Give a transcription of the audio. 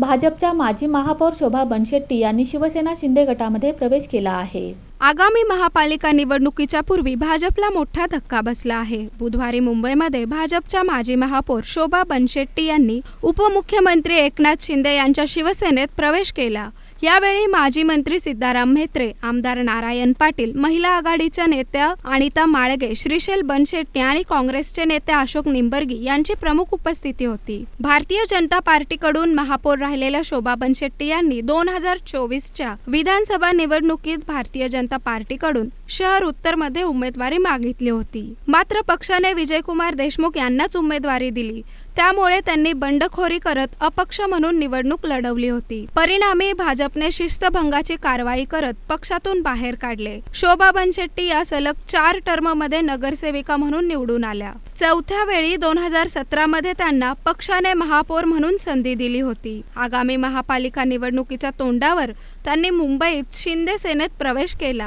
भाजपच्या माजी महापौर शोभा बनशेट्टी यांनी शिवसेना शिंदे गटामध्ये प्रवेश केला आहे. आगामी महापालिका निवडणुकीच्या पूर्वी भाजपला मोठा धक्का बसला आहे. बुधवारी मुंबईमध्ये भाजपच्या माजी महापौर शोभा बनशेट्टी यांनी उपमुख्यमंत्री एकनाथ शिंदे यांच्या शिवसेनेत प्रवेश केला. यावेळी माजी मंत्री सिद्धाराम म्हेत्रे आमदार नारायण पाटील महिला आघाडीच्या नेत्या अनिता माळगे श्रीशैल बनशेट्टी आणि काँग्रेसचे नेते अशोक निंबर्गी यांची प्रमुख उपस्थिती होती. भारतीय जनता पार्टीकडून महापौर राहिलेल्या शोभा बनशेट्टी यांनी दोन हजार चोवीसच्या विधानसभा निवडणुकीत भारतीय जनता पार्टीकडून शहर उत्तरमध्ये उमेदवारी मागितली होती. मात्र पक्षाने विजयकुमार देशमुख यांनाच उमेदवारी दिली. त्यामुळे त्यांनी बंडखोरी करत अपक्ष म्हणून निवडणूक लढवली होती. परिणामी भाजपने शिस्तभंगाची कारवाई करत पक्षातून बाहेर काढले. शोभा बनशेट्टी या सलग चार टर्ममध्ये नगरसेविका म्हणून निवडून आल्या. चौथ्या वेळी दोन हजार सतरा मध्ये त्यांना पक्षाने महापौर म्हणून संधी दिली होती. आगामी महापालिका निवडणुकीच्या तोंडावर त्यांनी मुंबईत शिंदे सेनेत प्रवेश केला.